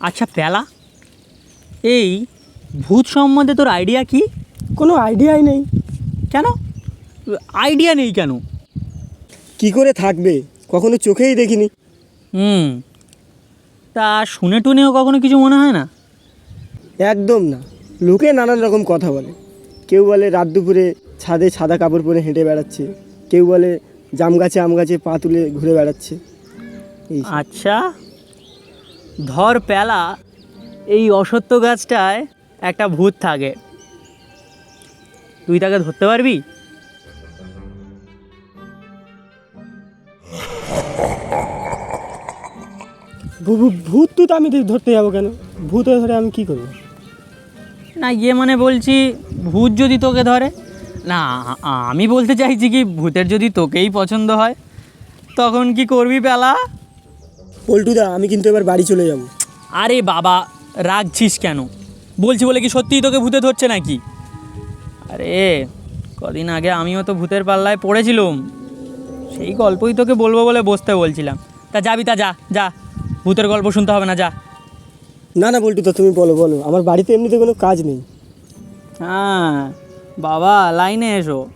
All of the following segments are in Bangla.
আচ্ছা পেলা। এই ভূত সম্বন্ধে তোর আইডিয়া কি? কোনো আইডিয়াই নেই। কেন? আইডিয়া নেই কেন? কি করে থাকবে? কখনো চোখেই দেখিনি। হুম তা শুনে টুনেও কখনো কিছু মনে হয় না? একদম না। লোকে নানান রকম কথা বলে। কেউ বলে রাত দুপুরে ছাদে সাদা কাপড় পরে হেঁটে বেড়াচ্ছে। কেউ বলে জাম গাছে আম গাছে পা তুলে ঘুরে বেড়াচ্ছে। আচ্ছা ধর পেলা এই অসত্য গাছটায় একটা ভূত থাকে। তুই তাকে ধরতে পারবি? ভূত তো আমি ধরতে যাব কেন? ভূত ধরে আমি কি করব? না ইয়ে মানে বলছি ভূত যদি তোকে ধরে না আমি বলতে চাইছি কি ভূতের যদি তোকেই পছন্দ হয় তখন কি করবি পেলা? পল্টুদা আমি কিন্তু এবার বাড়ি চলে যাব। আরে বাবা রাগছিস কেন? বলছি বলে কি সত্যিই তোকে ভূতে ধরছে নাকি? আরে কদিন আগে আমিও তো ভূতের পাল্লায় পড়েছিলাম। সেই গল্পই তোকে বলব বলে বসতে বলছিলাম। তা যাবি তা যা যা। ভূতের গল্প শুনতে হবে না যা। না না পল্টুদা তুমি বলো বলো। আমার বাড়িতে এমনিতে কোনো কাজ নেই। হ্যাঁ বাবা লাইনে এসো।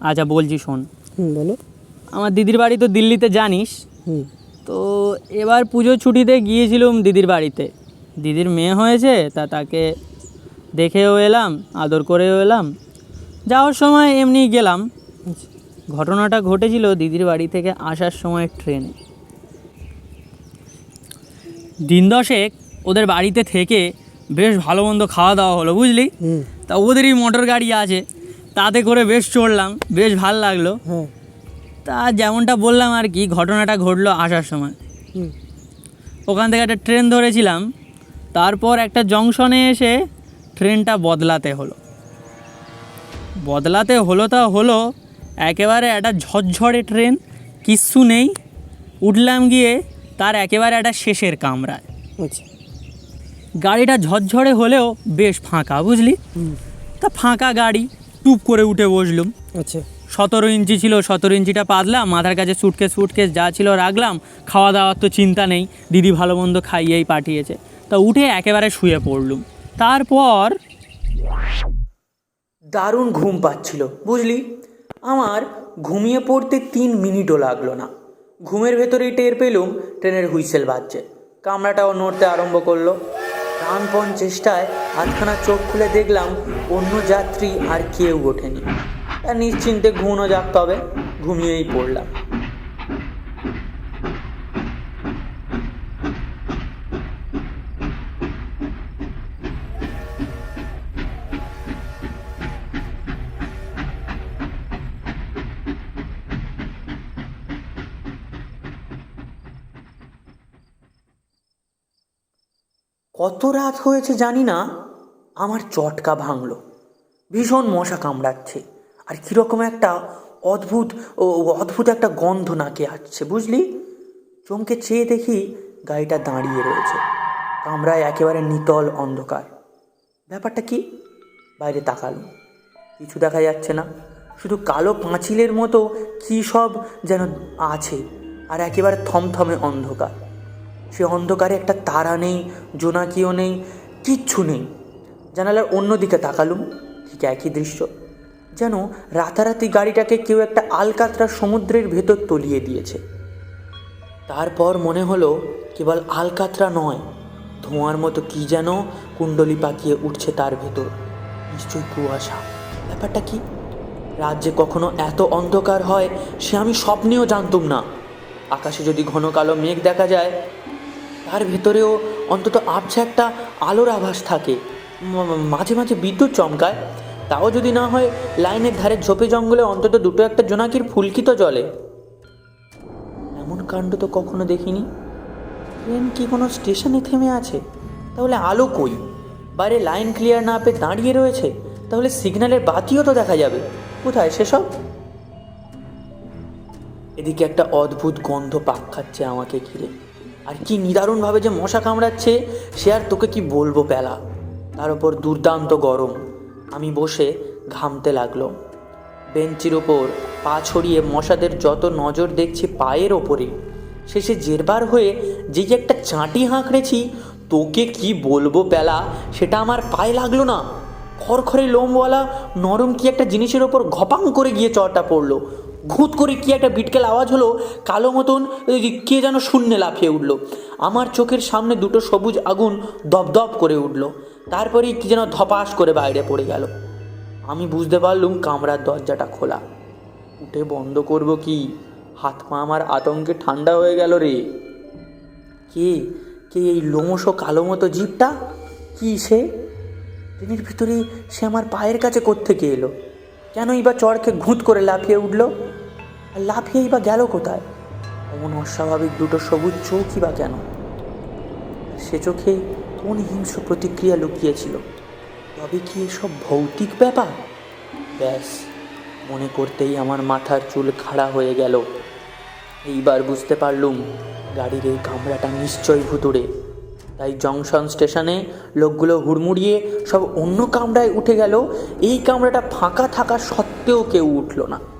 আচ্ছা বলছি শোন। হুম বলো। আমার দিদির বাড়ি তো দিল্লিতে জানিস। হুম। তো এবার পুজোর ছুটিতে গিয়েছিলাম দিদির বাড়িতে। দিদির মেয়ে হয়েছে তা তাকে দেখেও এলাম আদর করেও এলাম। যাওয়ার সময় এমনি গেলাম। ঘটনাটা ঘটেছিল দিদির বাড়ি থেকে আসার সময় ট্রেনে। দিন দশেক ওদের বাড়িতে থেকে বেশ ভালো মন্দ খাওয়া দাওয়া হলো বুঝলি? তা ওদেরই মোটর গাড়ি আছে তাতে করে বেশ চড়লাম বেশ ভালো লাগল। হ্যাঁ। তা যেমনটা বললাম আর কি ঘটনাটা ঘটলো আসার সময়। ওখান থেকে একটা ট্রেন ধরেছিলাম তারপর একটা জংশনে এসে ট্রেনটা বদলাতে হলো। বদলাতে হলো তা হলো একেবারে একটা ঝরঝরে ট্রেন কিচ্ছু নেই। উঠলাম গিয়ে তার একেবারে একটা শেষের কামরায়। আচ্ছা। গাড়িটা ঝরঝরে হলেও বেশ ফাঁকা বুঝলি? তা ফাঁকা গাড়ি টুপ করে উঠে বসলুম। আচ্ছা। সতেরো ইঞ্চি ছিল, সতেরো ইঞ্চিটা পাতলাম, মাথার কাছে সুটকেস ফুটকেস যা ছিল রাখলাম, খাওয়া দাওয়ার তো চিন্তা নেই, দিদি ভালো মন্দ খাইয়েই পাঠিয়েছে। তা উঠে একেবারে শুয়ে পড়লুম। তারপর দারুণ ঘুম পাচ্ছিল, বুঝলি? আমার ঘুমিয়ে পড়তে তিন মিনিটও লাগল না। ঘুমের ভেতরেই টের পেলুম ট্রেনের হুইসেল বাজছে। কামড়াটাও নড়তে আরম্ভ করল। প্রাণপণ চেষ্টায় আধখানা চোখ খুলে দেখলাম অন্য যাত্রী আর কেউ ওঠেনি। নিশ্চিন্তে ঘুমও জাগতে হবে ঘুমিয়েই পড়লাম। কত রাত হয়েছে জানি না, আমার চটকা ভাঙলো। ভীষণ মশা কামড়াচ্ছে। আর কীরকম একটা অদ্ভুত ও অদ্ভুত একটা গন্ধ নাকে আসছে, বুঝলি? চমকে চেয়ে দেখি গাড়িটা দাঁড়িয়ে রয়েছে। কামরায় একেবারে নিতল অন্ধকার। ব্যাপারটা কি? বাইরে তাকালো। কিছু দেখা যাচ্ছে না। শুধু কালো পাঁচিলের মতো কী সব যেন আছে, আর একেবারে থমথমে অন্ধকার। সে অন্ধকারে একটা তারা নেই, জোনাকিও নেই, কিচ্ছু নেই। জানালার অন্যদিকে তাকালুম, ঠিক একই দৃশ্য। যেন রাতারাতি গাড়িটাকে কেউ একটা আলকাতরা সমুদ্রের ভেতর তলিয়ে দিয়েছে। তারপর মনে হলো কেবল আলকাতরা নয়, ধোঁয়ার মতো কি যেন কুণ্ডলি পাকিয়ে উঠছে তার ভেতর। নিশ্চয়ই কুয়াশা। ব্যাপারটা কি? রাজ্যে কখনো এত অন্ধকার হয় সে আমি স্বপ্নেও জানতুম না। আকাশে যদি ঘন কালো মেঘ দেখা যায়, তার ভেতরেও অন্তত আবছা একটা আলোর আভাস থাকে। মাঝে মাঝে বিদ্যুৎ চমকায়। তাও যদি না হয়, লাইনের ধারে ঝোপে জঙ্গলে অন্তত দুটো একটা জোনাকির ফুলকি তো জলে এমন কাণ্ড তো কখনো দেখিনি। ট্রেন কি কোনো স্টেশনে থেমে আছে? তাহলে আলো কই? বাইরে লাইন ক্লিয়ার না পেয়ে দাঁড়িয়ে রয়েছে? তাহলে সিগন্যালের বাতিও তো দেখা যাবে। কোথায় সেসব? এদিকে একটা অদ্ভুত গন্ধ পাক খাচ্ছে আমাকে ঘিরে। আর কি নিদারুণভাবে যে মশা কামড়াচ্ছে, সে আর তোকে কি বলব, পেলা? তার উপর দুর্দান্ত গরম। আমি বসে ঘামতে লাগল। বেঞ্চির ওপর পা ছড়িয়ে মশাদের যত নজর দেখছি পায়ের ওপরে, শেষে জেরবার হয়ে যে যে একটা চাঁটি হাঁকড়েছি, তোকে কি বলব পেলা, সেটা আমার পায়ে লাগল না। খড়খড়ে লোমওয়ালা নরম কি একটা জিনিসের ওপর ঘপাং করে গিয়ে চড়টা পড়ল। ঘুত করে কি একটা বিটকেল আওয়াজ হলো? কালো মতন কে যেন শূন্যে লাফিয়ে উঠল। আমার চোখের সামনে দুটো সবুজ আগুন দপদপ করে উঠল। তারপরেই কি যেন ধপাস করে বাইরে পড়ে গেল। আমি বুঝতে পারলুম কামরার দরজাটা খোলা। উঠে বন্ধ করব কি? হাত পা আমার আতঙ্কে ঠান্ডা হয়ে গেল রে। কে? কে এই লোমস কালো মতো জিপটা কি সে? ট্রেনের ভিতরে সে আমার পায়ের কাছে কোত্থেকে এলো? কেনই বা চড়কে ঘুঁত করে লাফিয়ে উঠল? লাফিয়েই বা গেল কোথায়? এমন অস্বাভাবিক দুটো সবুজ চোখই বা কেন? সে চোখে কোন হিংস্র প্রতিক্রিয়া লুকিয়েছিল? তবে কি এসব ভৌতিক ব্যাপার? ব্যাস, মনে করতেই আমার মাথার চুল খাড়া হয়ে গেল। এইবার বুঝতে পারলুম গাড়ির এই কামরাটা নিশ্চয়ই ভুতুড়ে। তাই জংশন স্টেশনে লোকগুলো হুড়মুড়িয়ে সব অন্য কামরায় উঠে গেল। এই কামরাটা ফাঁকা থাকা সত্ত্বেও কেউ উঠল না।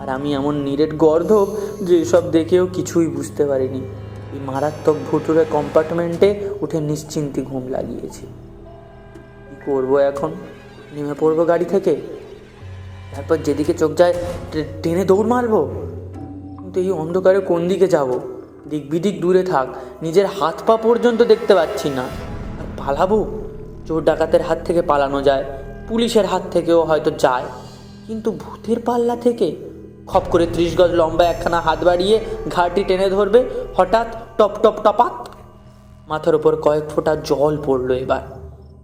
আর আমি এমন নিরেট গর্ধব যে এসব দেখেও কিছুই বুঝতে পারিনি। এই মারাত্মক ভুতুরে কম্পার্টমেন্টে উঠে নিশ্চিন্তে ঘুম লাগিয়েছি। কী করব এখন? নেমে পড়ব গাড়ি থেকে? তারপর যেদিকে চোখ যায়, ট্রে- ট্রেনে দৌড় মারবো? কিন্তু এই অন্ধকারে কোন দিকে যাব? দিক বিদিক দূরে থাক, নিজের হাত পা পর্যন্ত দেখতে পাচ্ছি না। পালাবো? চোর ডাকাতের হাত থেকে পালানো যায়, পুলিশের হাত থেকেও হয়তো যায়। কিন্তু ভূতের পাল্লা থেকে খপ করে ত্রিশ গজ লম্বা একখানা হাত বাড়িয়ে ঘাটি টেনে ধরবে। হঠাৎ টপ টপ টপাত মাথার ওপর কয়েক ফোঁটা জল পড়ল এবার।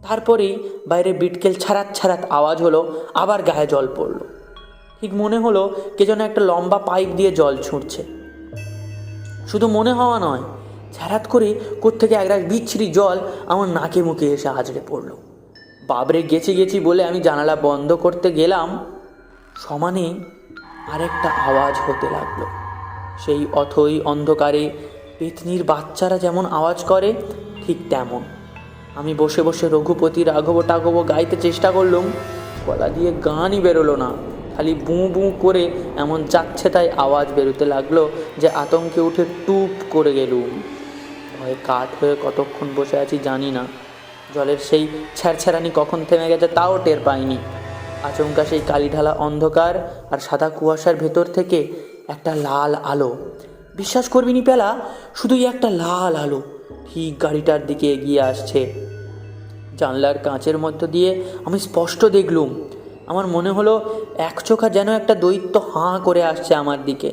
তারপরেই বাইরে বিটকেল ছাড়াত ছাড়াত আওয়াজ হলো, আবার গায়ে জল পড়ল। ঠিক মনে হলো কে যেন একটা লম্বা পাইপ দিয়ে জল ছুঁড়ছে। শুধু মনে হওয়া নয় ছ্যারাত করে কোত্থেকে একটা বিচ্ছিরি জল আমার নাকে মুখে এসে হাজড়ে পড়ল। বাবরে গেছি গেছি বলে আমি জানালা বন্ধ করতে গেলাম। সমানে আরেকটা আওয়াজ হতে লাগল। সেই অথই অন্ধকারে পেতনির বাচ্চারা যেমন আওয়াজ করে, ঠিক তেমন। আমি বসে বসে রঘুপতি, রাঘব, টাঘব গাইতে চেষ্টা করলুম, গলা দিয়ে গানই বেরোলো না। খালি বুঁ বুঁ করে এমন যাচ্ছে তাই আওয়াজ বেরোতে লাগল যে আতঙ্কে উঠে টুপ করে গেলুম। ভয়ে কাঠ হয়ে কতক্ষণ বসে আছি জানি না। জলের সেই ছ্যারছ্যারানি কখন থেমে গেছে তাও টের পাইনি। আচমকা সেই কালিঢালা অন্ধকার আর সাদা কুয়াশার ভেতর থেকে একটা লাল আলো। বিশ্বাস করবি নি পেলা, শুধুই একটা লাল আলো। ঠিক গাড়িটার দিকে এগিয়ে আসছে। জানলার কাঁচের মধ্য দিয়ে আমি স্পষ্ট দেখলুম, আমার মনে হলো এক চোখা যেন একটা দৈত্য হাঁ করে আসছে আমার দিকে।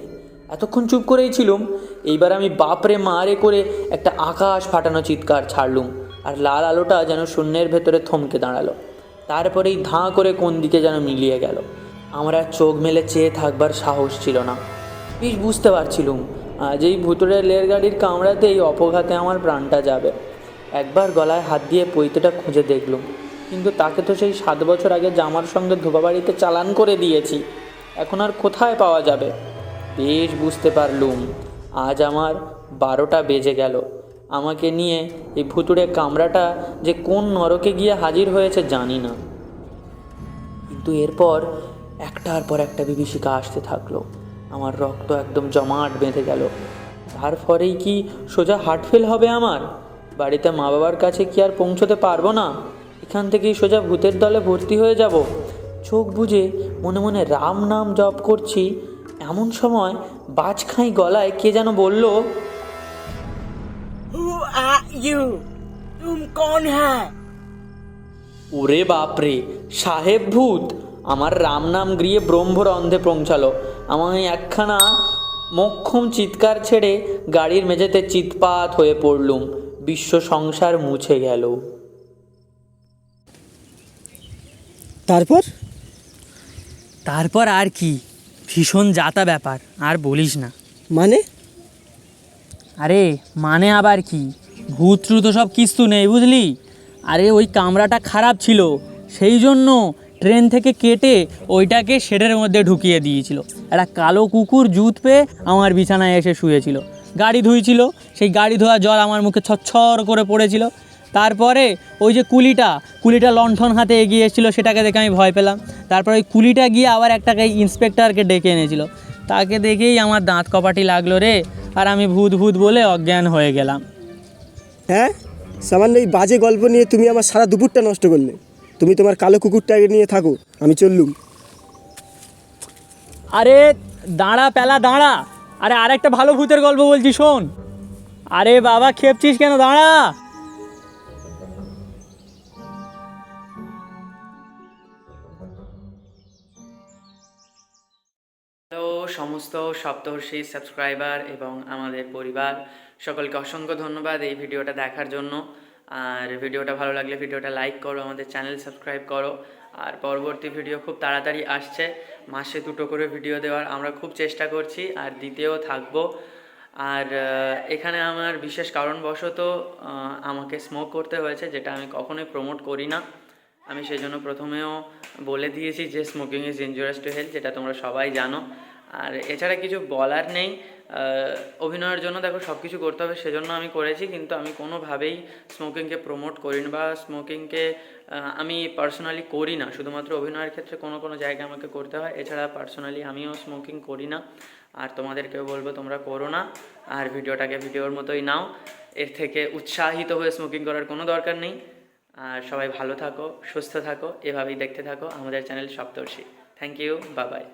এতক্ষণ চুপ করেই ছিলুম, এইবার আমি বাপরে মারে করে একটা আকাশ ফাটানো চিৎকার ছাড়লুম, আর লাল আলোটা যেন শূন্যের ভেতরে থমকে দাঁড়াল। তারপরেই ধাঁ করে কোন দিকে যেন মিলিয়ে গেল। আমার আর চোখ মেলে চেয়ে থাকবার সাহস ছিল না। বেশ বুঝতে পারছিলুম, আজ এই ভুতুড়ে লের গাড়ির কামড়াতে এই অপঘাতে আমার প্রাণটা যাবে। একবার গলায় হাত দিয়ে পৈতেটা খুঁজে দেখলুম, কিন্তু তাকে তো সেই সাত বছর আগে জামার সঙ্গে ধোবাবাড়িতে চালান করে দিয়েছি, এখন আর কোথায় পাওয়া যাবে? বেশ বুঝতে পারলুম, আজ আমার বারোটা বেজে গেল। আমাকে নিয়ে এই ভুতুড়ে কামড়াটা যে কোন নরকে গিয়ে হাজির হয়েছে জানি না। কিন্তু এরপর একটার পর একটা বিভীষিকা আসতে থাকল। আমার রক্ত একদম জমাট বেঁধে গেল। তার পরেই কি সোজা হার্ট ফেল হবে আমার? বাড়িতে মা বাবার কাছে কি আর পৌঁছতে পারব না? এখান থেকেই সোজা ভূতের দলে ভর্তি হয়ে যাব। চোখ বুজে মনে মনে রাম নাম জপ করছি। এমন সময় বাজখাই গলায় কে যেন বলল আর ইউ তুম কোন হ্যাঁ ওরে বাপরে সাহেব ভূত আমার রাম নাম গৃহে ব্রহ্মরন্ধে পৌঁছালো। আমায় একখানা মক্ষম চিৎকার ছেড়ে গাড়ির মেঝেতে চিৎপাত হয়ে পড়লুম। বিশ্ব সংসার মুছে গেল। তারপর? তারপর আর কি? ভীষণ যাতা ব্যাপার আর বলিস না। মানে? আরে মানে আবার কি? ভূত ট্রুত সব কিস্তু নেই, বুঝলি? আরে ওই কামরাটা খারাপ ছিল, সেই জন্য ট্রেন থেকে কেটে ওইটাকে শেডের মধ্যে ঢুকিয়ে দিয়েছিল। একটা কালো কুকুর জুত পেয়ে আমার বিছানায় এসে শুয়েছিল। গাড়ি ধুইছিল, সেই গাড়ি ধোয়া জল আমার মুখে ছচ্ছর করে পড়েছিল। তারপরে ওই যে কুলিটা কুলিটা লণ্ঠন হাতে এগিয়ে এসেছিল, সেটাকে দেখে আমি ভয় পেলাম। তারপর ওই কুলিটা গিয়ে আবার একটাকে ইন্সপেক্টরকে ডেকে এনেছিল। তাকে দেখেই আমার দাঁত কপাটি লাগল রে, আর আমি ভূত ভূত বলে অজ্ঞান হয়ে গেলাম। হ্যাঁ? সামান্য এই বাজে গল্প নিয়ে তুমি আমার সারা দুপুরটা নষ্ট করলে। তুমি তোমার কালো কুকুরটাকে নিয়ে থাকো আমি চললুম। আরে দাঁড়া পেলা দাঁড়া। আরে আরেকটা ভালো ভূতের গল্প বলছি শোন। আরে বাবা খেপছিস কেন? দাঁড়া। হ্যালো সমস্ত সপ্তর্ষি সাবস্ক্রাইবার এবং আমাদের পরিবার। সকলকে অসংখ্য ধন্যবাদ এই ভিডিওটা দেখার জন্য। আর ভিডিওটা ভালো লাগলে ভিডিওটা লাইক করো, আমাদের চ্যানেল সাবস্ক্রাইব করো। আর পরবর্তী ভিডিও খুব তাড়াতাড়ি আসছে, মাসে দুটো করে ভিডিও দেওয়ার আমরা খুব চেষ্টা করছি, আর দিতেও থাকব। আর এখানে আমার বিশেষ কারণবশত আমাকে স্মোক করতে হয়েছে, যেটা আমি কখনোই প্রমোট করি না। আমি সেই জন্য প্রথমেও বলে দিয়েছি যে smoking is injurious to health যেটা তোমরা সবাই জানো। আর এছাড়া কিছু বলার নেই অভিনয়ের জন্য দেখো সব কিছু করতে হবে, সেজন্য আমি করেছি, কিন্তু আমি কোনোভাবেই স্মোকিংকে প্রমোট করি না বা স্মোকিংকে আমি পার্সোনালি করি না। শুধুমাত্র অভিনয়ের ক্ষেত্রে কোনো কোনো জায়গায় আমাকে করতে হয়, এছাড়া পার্সোনালি আমিও স্মোকিং করি না। আর তোমাদেরকেও বলব, তোমরা করো না। আর ভিডিওটাকে ভিডিওর মতোই নাও। এর থেকে উৎসাহিত হয়ে স্মোকিং করার কোনো দরকার নেই। আর সবাই ভালো থাকো, সুস্থ থাকো, এভাবেই দেখতে থাকো। আমাদের চ্যানেল সপ্তর্ষি। থ্যাংক ইউ বাবাই